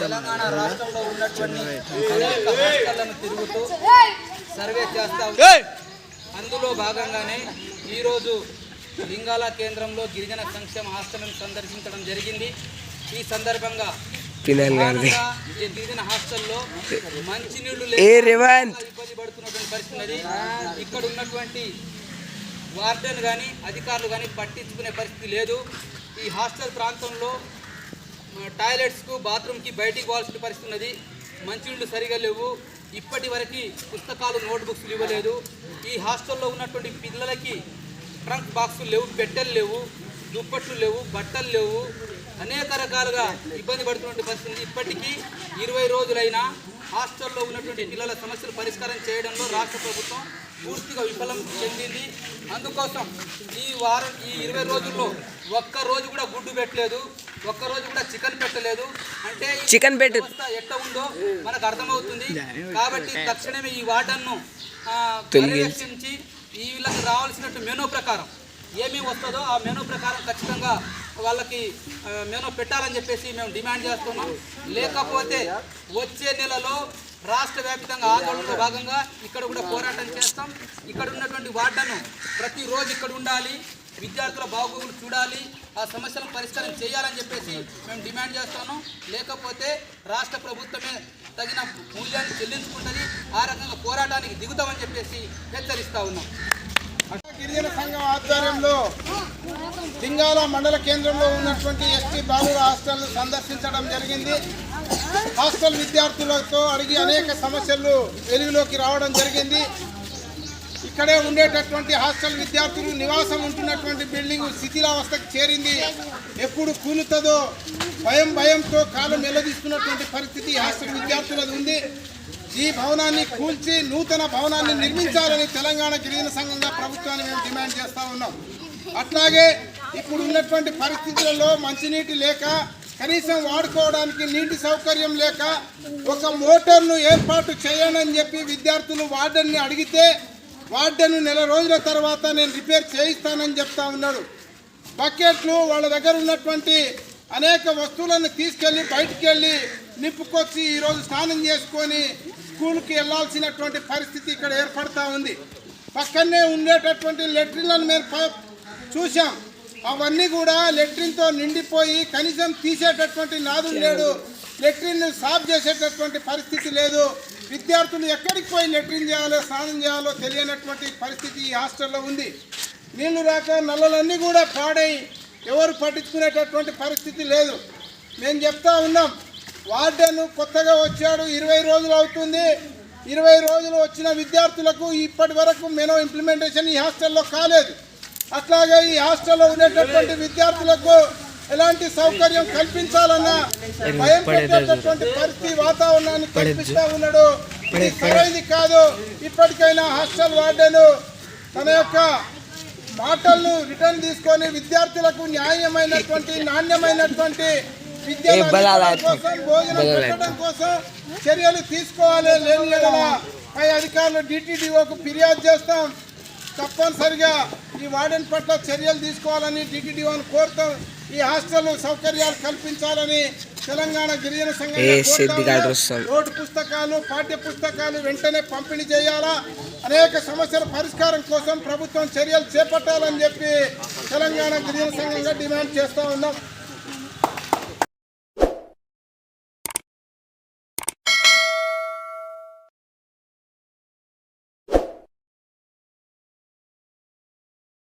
తెలంగాణ రాష్ట్రంలో ఉన్నటువంటి అనేక హాస్టళ్ళను తిరుగుతూ సర్వే చేస్తా. అందులో భాగంగానే ఈరోజు లింగాల కేంద్రంలో గిరిజన సంక్షేమ హాస్టల్ను సందర్శించడం జరిగింది ఈ సందర్భంగా పినల్ గారిది. ఏ రేవంత్? ఇక్కడ ఉన్నటువంటి వార్డెన్ కానీ అధికారులు కానీ పట్టించుకునే పరిస్థితి లేదు. ఈ హాస్టల్ ప్రాంతంలో టాయిలెట్స్కు బాత్రూమ్కి బయటికి పోవాల్సిన పరిస్థితి ఉన్నది. మంచినీళ్ళు సరిగా లేవు. ఇప్పటి వరకు పుస్తకాలు నోట్బుక్స్లు ఇవ్వలేదు. ఈ హాస్టల్లో ఉన్నటువంటి పిల్లలకి ట్రంక్ బాక్సులు లేవు పెట్టెలు లేవు దుప్పట్లు లేవు బట్టలు లేవు. అనేక రకాలుగా ఇబ్బంది పడుతున్నటువంటి పరిస్థితి. ఇప్పటికీ ఇరవై రోజులైనా హాస్టల్లో ఉన్నటువంటి పిల్లల సమస్యలు పరిష్కారం చేయడంలో రాష్ట్ర ప్రభుత్వం పూర్తిగా విఫలం చెందింది అందుకోసం ఈ వారం ఈ ఇరవై రోజుల్లో ఒక్క రోజు కూడా గుడ్డు పెట్టలేదు ఒక్క రోజు కూడా చికెన్ పెట్టలేదు అంటే చికెన్ పెట్టు. వ్యవస్థ ఎట్లా ఉందో మనకు అర్థమవుతుంది కాబట్టి తక్షణమే ఈ. పర్యవేక్షించి ఈ వీళ్ళకి రావాల్సినట్టు మెనూ ప్రకారం ఏమేమి వస్తుందో ఆ మెనూ ప్రకారం ఖచ్చితంగా వాళ్ళకి మేము పెట్టాలని చెప్పేసి మేము డిమాండ్ చేస్తున్నాం. లేకపోతే వచ్చే నెలలో రాష్ట్ర వ్యాప్తంగా ఆందోళనలో భాగంగా ఇక్కడ కూడా పోరాటం చేస్తాం. ఇక్కడ ఉన్నటువంటి వార్డను ప్రతిరోజు ఇక్కడ ఉండాలి. విద్యార్థుల బాగోగులు చూడాలి. ఆ సమస్యలను పరిష్కారం చేయాలని చెప్పేసి మేము డిమాండ్ చేస్తాను లేకపోతే రాష్ట్ర ప్రభుత్వమే తగిన మూల్యాన్ని చెల్లించుకుంటుంది. ఆ రకంగా పోరాటానికి దిగుతామని చెప్పేసి హెచ్చరిస్తా ఉన్నాం. గిరిజన సంఘం ఆధ్వర్యంలో లింగాల మండల కేంద్రంలో ఉన్నటువంటి ఎస్టీ బాలుర హాస్టల్ సందర్శించడం జరిగింది. హాస్టల్ విద్యార్థులతో అడిగి అనేక సమస్యలు వెలుగులోకి రావడం జరిగింది. ఇక్కడే ఉండేటటువంటి హాస్టల్ విద్యార్థులు నివాసం ఉంటున్నటువంటి బిల్డింగ్ శిథిలావస్థకు చేరింది. ఎప్పుడు కూలుతుందో భయం భయంతో కాలం నిలదీస్తున్నటువంటి పరిస్థితి హాస్టల్ విద్యార్థులది ఉంది. ఈ భవనాన్ని కూల్చి నూతన భవనాన్ని నిర్మించాలని తెలంగాణ గిరిజన సంఘంగా ప్రభుత్వాన్ని మేము డిమాండ్ చేస్తూ ఉన్నాం. అట్లాగే ఇప్పుడు ఉన్నటువంటి పరిస్థితులలో మంచినీటి లేక కనీసం వాడుకోవడానికి నీటి సౌకర్యం లేక ఒక మోటార్ను ఏర్పాటు చేయనని చెప్పి విద్యార్థులు వార్డెన్ని అడిగితే వార్డెన్ నెల రోజుల తర్వాత నేను రిపేర్ చేయిస్తానని చెప్తా ఉన్నాడు. బకెట్లు వాళ్ళ దగ్గర ఉన్నటువంటి అనేక వస్తువులను తీసుకెళ్ళి బయటికి వెళ్ళి నింపుకొచ్చి ఈరోజు స్నానం చేసుకొని స్కూల్కి వెళ్ళాల్సినటువంటి పరిస్థితి ఇక్కడ ఏర్పడతా ఉంది. పక్కనే ఉండేటటువంటి లెట్రిన్లను మేము చూసాం అవన్నీ కూడా లెట్రిన్తో నిండిపోయి కనీసం తీసేటటువంటి నాదు లేడు. లెట్రిన్ సాఫ్ చేసేటటువంటి పరిస్థితి లేదు. విద్యార్థులు ఎక్కడికి పోయి లెట్రిన్ చేయాలో స్నానం చేయాలో తెలియనటువంటి పరిస్థితి ఈ హాస్టల్లో ఉంది. నీళ్ళు రాక నల్లలన్నీ కూడా పాడై ఎవరు పట్టించుకునేటటువంటి పరిస్థితి లేదు. మేము చెప్తా ఉన్నాం వార్డెన్ కొత్తగా వచ్చాడు. ఇరవై రోజులు అవుతుంది. ఇరవై రోజులు వచ్చిన విద్యార్థులకు ఇప్పటి వరకు మెనో ఇంప్లిమెంటేషన్ ఈ హాస్టల్లో కాలేదు. అట్లాగే ఈ హాస్టల్లో ఉండేటటువంటి విద్యార్థులకు ఎలాంటి సౌకర్యం కల్పించాలన్నా భయం పెట్టేటటువంటి పరిస్థితి వాతావరణాన్ని కల్పిస్తా ఉన్నాడు. ఇది సరైనది కాదు. ఇప్పటికైనా హాస్టల్ వార్డెను తన యొక్క మాటలను రిటర్న్ తీసుకొని విద్యార్థులకు న్యాయమైనటువంటి నాణ్యమైనటువంటి అందించడం కోసం చర్యలు తీసుకోవాలి. లేని పై అధికారులు డిటిడిఓకు ఫిర్యాదు చేస్తాం. తప్పనిసరిగా ఈ వార్డెన్ పట్ల చర్యలు తీసుకోవాలని డిటిడిఓని కోరుతాం ఈ హాస్టల్ సౌకర్యాలు కల్పించాలని తెలంగాణ గిరిజన సంఘం. నోటు పుస్తకాలు పాఠ్య పుస్తకాలు వెంటనే పంపిణీ చేయాలా? అనేక సమస్యల పరిష్కారం కోసం ప్రభుత్వం చర్యలు చేపట్టాలని చెప్పి తెలంగాణ గిరిజన సంఘంగా డిమాండ్ చేస్తా ఉన్నాం.